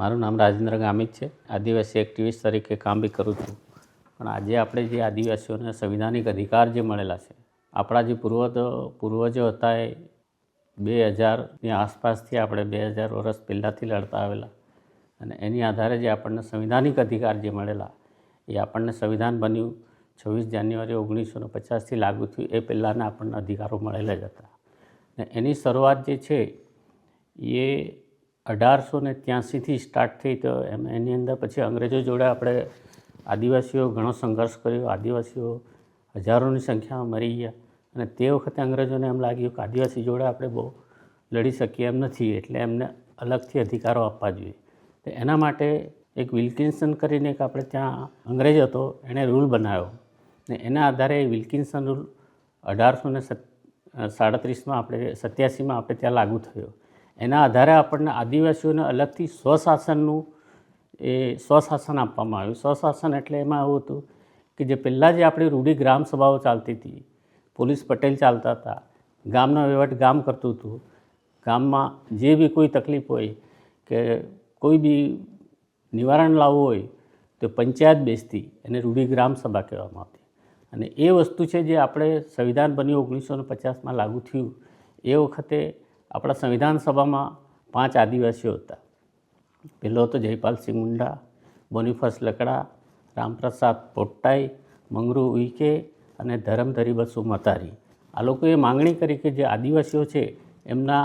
મારું નામ રાજેન્દ્ર ગામિત છે. આદિવાસી એક્ટિવિસ્ટ તરીકે કામ બી કરું છું. પણ આજે આપણે જે આદિવાસીઓને સંવિધાનિક અધિકાર જે મળેલા છે, આપણા જે પૂર્વજો પૂર્વજો હતા એ બે હજારની આસપાસથી આપણે બે હજાર વર્ષ પહેલાંથી લડતા આવેલા. અને એની આધારે જે આપણને સંવિધાનિક અધિકાર જે મળેલા, એ આપણને સંવિધાન બન્યું છવ્વીસ જાન્યુઆરી ઓગણીસો પચાસથી લાગુ થયું. એ પહેલાંના આપણને અધિકારો મળેલા જ હતા. ને એની શરૂઆત જે છે, એ અઢારસો ને ત્યાંસીથી સ્ટાર્ટ થઈ તો એમ, એની અંદર પછી અંગ્રેજો જોડે આપણે આદિવાસીઓ ઘણો સંઘર્ષ કર્યો. આદિવાસીઓ હજારોની સંખ્યામાં મરી ગયા. અને તે વખતે અંગ્રેજોને એમ લાગ્યું કે આદિવાસી જોડે આપણે બહુ લડી શકીએ એમ નથી, એટલે એમને અલગથી અધિકારો આપવા જોઈએ. તો એના માટે એક વિલ્કિન્સન કરીને એક આપણે ત્યાં અંગ્રેજ હતો, એણે રૂલ બનાવ્યો. ને એના આધારે વિલ્કિન્સન રૂલ અઢારસો ને સાડત્રીસમાં આપણે સત્યાસીમાં આપણે ત્યાં લાગુ થયો. એના આધારે આપણને આદિવાસીઓને અલગથી સ્વશાસનનું એ સ્વશાસન આપવામાં આવ્યું. સ્વશાસન એટલે એમાં એવું હતું કે જે પહેલાં જે આપણી રૂઢી ગ્રામ સભાઓ ચાલતી હતી, પોલીસ પટેલ ચાલતા હતા, ગામનો વહીવટ ગામ કરતું હતું, ગામમાં જે બી કોઈ તકલીફ હોય કે કોઈ બી નિવારણ લાવવું હોય તો પંચાયત બેસતી એને રૂઢી ગ્રામ સભા કહેવામાં આવતી. અને એ વસ્તુ છે જે આપણે સંવિધાન બન્યું ઓગણીસો પચાસમાં લાગુ થયું. એ વખતે આપણા સંવિધાન સભામાં પાંચ આદિવાસીઓ હતા. પહેલો હતો જયપાલસિંહ મુંડા, બોનીફસ લકડા, રામપ્રસાદ પોટ્ટાઈ, મંગરુ ઉઈકે અને ધરમધરી બસુ મતારી આ લોકોએ માંગણી કરી કે જે આદિવાસીઓ છે, એમના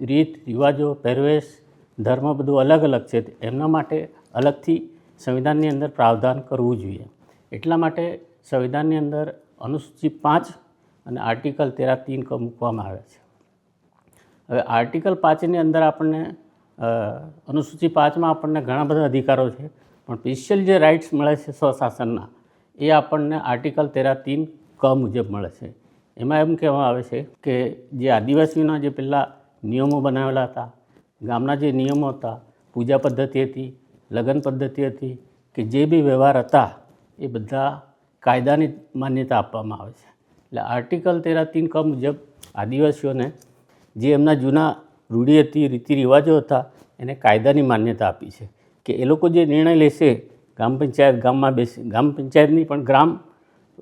રીત રિવાજો, પહેરવેશ, ધર્મ બધું અલગ અલગ છે, એમના માટે અલગથી સંવિધાનની અંદર પ્રાવધાન કરવું જોઈએ. એટલા માટે સંવિધાનની અંદર અનુસૂચિ પાંચ અને આર્ટિકલ તેરા તીન મૂકવામાં આવે છે. હવે આર્ટિકલ પાંચની અંદર આપણને અનુસૂચિ પાંચમાં આપણને ઘણા બધા અધિકારો છે, પણ સ્પેશિયલ જે રાઇટ્સ મળે છે સ્વશાસનના, એ આપણને આર્ટિકલ તેરા તીન ક મુજબ મળે છે. એમાં એમ કહેવામાં આવે છે કે જે આદિવાસીઓના જે પહેલાં નિયમો બનાવેલા હતા, ગામના જે નિયમો હતા, પૂજા પદ્ધતિ હતી, લગ્ન પદ્ધતિ હતી, કે જે બી વ્યવહાર હતા, એ બધા કાયદાની માન્યતા આપવામાં આવે છે. એટલે આર્ટિકલ તેરા તીન ક મુજબ આદિવાસીઓને જે એમના જૂના રૂઢિ હતી રીતિ રિવાજો હતા, એને કાયદાની માન્યતા આપી છે કે એ લોકો જે નિર્ણય લેશે, ગ્રામ પંચાયત, ગામમાં બેસી, ગ્રામ પંચાયતની પણ ગ્રામ,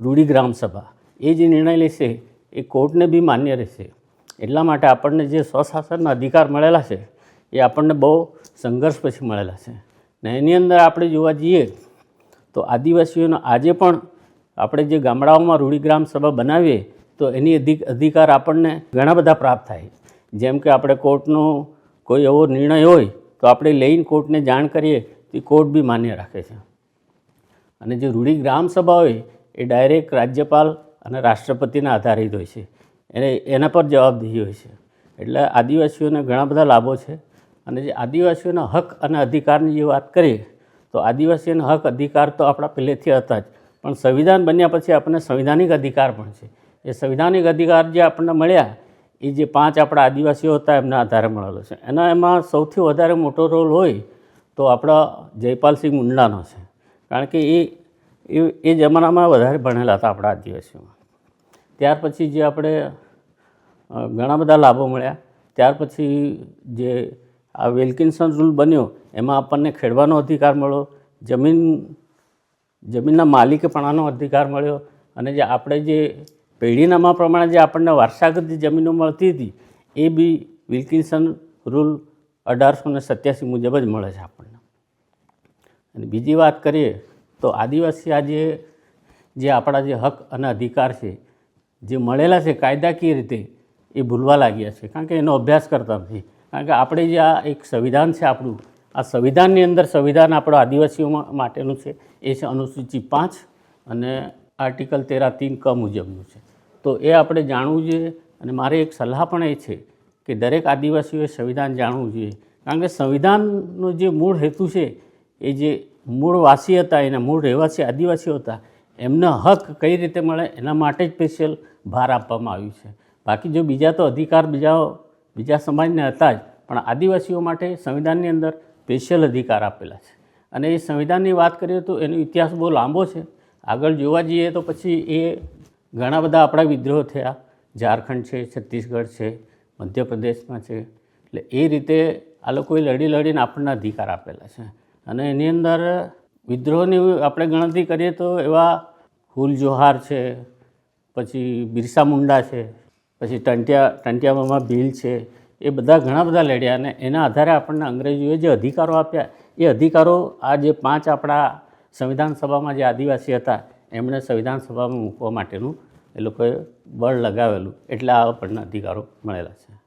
રૂઢિ ગ્રામ સભા, એ જે નિર્ણય લેશે, એ કોર્ટને બી માન્ય રહેશે. એટલા માટે આપણને જે સ્વશાસનના અધિકાર મળેલા છે, એ આપણને બહુ સંઘર્ષ પછી મળેલા છે. ને એની અંદર આપણે જોવા જઈએ, તો આદિવાસીઓનો આજે પણ આપણે જે ગામડાઓમાં રૂઢિગ્રામ સભા બનાવીએ, તો એની અધિક અધિકાર આપણને ઘણા બધા પ્રાપ્ત થાય. જેમ કે આપણે કોર્ટનો કોઈ એવો નિર્ણય હોય, તો આપણે લઈને કોર્ટને જાણ કરીએ, તો કોર્ટ બી માન્ય રાખે છે. અને જે રૂઢી ગ્રામ સભા હોય, એ ડાયરેક્ટ રાજ્યપાલ અને રાષ્ટ્રપતિના આધારિત હોય છે. એને, એના પર જવાબદેહી હોય છે. એટલે આદિવાસીઓને ઘણા બધા લાભો છે. અને જે આદિવાસીઓના હક અને અધિકારની જે વાત કરીએ, તો આદિવાસીઓના હક, અધિકાર તો આપણા પહેલેથી હતા જ. પણ સંવિધાન બન્યા પછી આપણને સંવિધાનિક અધિકાર પણ છે. એ સંવિધાનિક અધિકાર જે આપણને મળ્યા એ જે પાંચ આપણા આદિવાસીઓ હતા, એમના આધારે મળેલો છે. એના એમાં સૌથી વધારે મોટો રોલ હોય તો આપણા જયપાલસિંહ મુંડાનો છે. કારણ કે એ એ- જમાનામાં વધારે ભણેલા હતા આપણા આદિવાસીઓમાં. ત્યાર પછી જે આપણે ઘણા બધા લાભો મળ્યા. ત્યાર પછી જે આ વિલ્કિન્સન રૂલ બન્યો, એમાં આપણને ખેડવાનો અધિકાર મળ્યો, જમીન, જમીનના માલિકપણાનો અધિકાર મળ્યો અને જે આપણે જે પેઢીનામા પ્રમાણે જે આપણને વારસાગત જમીનો મળતી હતી, એ બી વિલ્કિન્સન રૂલ અઢારસો ને સત્યાસી મુજબ જ મળે છે આપણને. અને બીજી વાત કરીએ તો આદિવાસી આજે જે આપણા જે હક અને અધિકાર છે, જે મળેલા છે કાયદાકીય રીતે, એ ભૂલવા લાગ્યા છે. કારણ કે એનો અભ્યાસ કરતા નથી. કારણ કે આપણે જે આ એક સંવિધાન છે આપણું, આ સંવિધાનની અંદર સંવિધાન આપણો આદિવાસીઓ માટેનું છે. એ છે અનુસૂચિ પાંચ અને આર્ટિકલ તેરા તીન ક મુજબનું છે. તો એ આપણે જાણવું જોઈએ અને મારી એક સલાહ પણ એ છે કે દરેક આદિવાસીઓએ સંવિધાન જાણવું જોઈએ. કારણ કે સંવિધાનનો જે મૂળ હેતુ છે, એ જે મૂળ વાસી હતા, એના મૂળ રહેવાસી આદિવાસીઓ હતા, એમના હક કઈ રીતે મળે એના માટે જ સ્પેશિયલ ભાર આપવામાં આવ્યું છે. બાકી જો બીજા તો અધિકાર બીજા બીજા સમાજને હતા જ, પણ આદિવાસીઓ માટે સંવિધાનની અંદર સ્પેશિયલ અધિકાર આપેલા છે. અને એ સંવિધાનની વાત કરીએ તો એનો ઇતિહાસ બહુ લાંબો છે. આગળ જોવા જઈએ તો પછી એ ઘણા બધા આપણા વિદ્રોહ થયા. ઝારખંડ છે, છત્તીસગઢ છે, મધ્યપ્રદેશમાં છે. એટલે એ રીતે આ લોકોએ લડી લડીને આપણને અધિકાર આપેલા છે. અને એની અંદર વિદ્રોહની આપણે ગણતરી કરીએ તો એવા ફૂલ જોહાર છે, પછી બિરસા મુંડા છે, પછી ટંટિયા ટંટિયામામાં ભીલ છે, એ બધા ઘણા બધા લડ્યા અને એના આધારે આપણને અંગ્રેજોએ જે અધિકારો આપ્યા, એ અધિકારો આ જે પાંચ આપણા સંવિધાન સભામાં જે આદિવાસી હતા, એમણે સંવિધાન સભામાં મૂકવા માટેનું એ લોકોએ બળ લગાવેલું. એટલે આ આપણને અધિકારો મળેલા છે.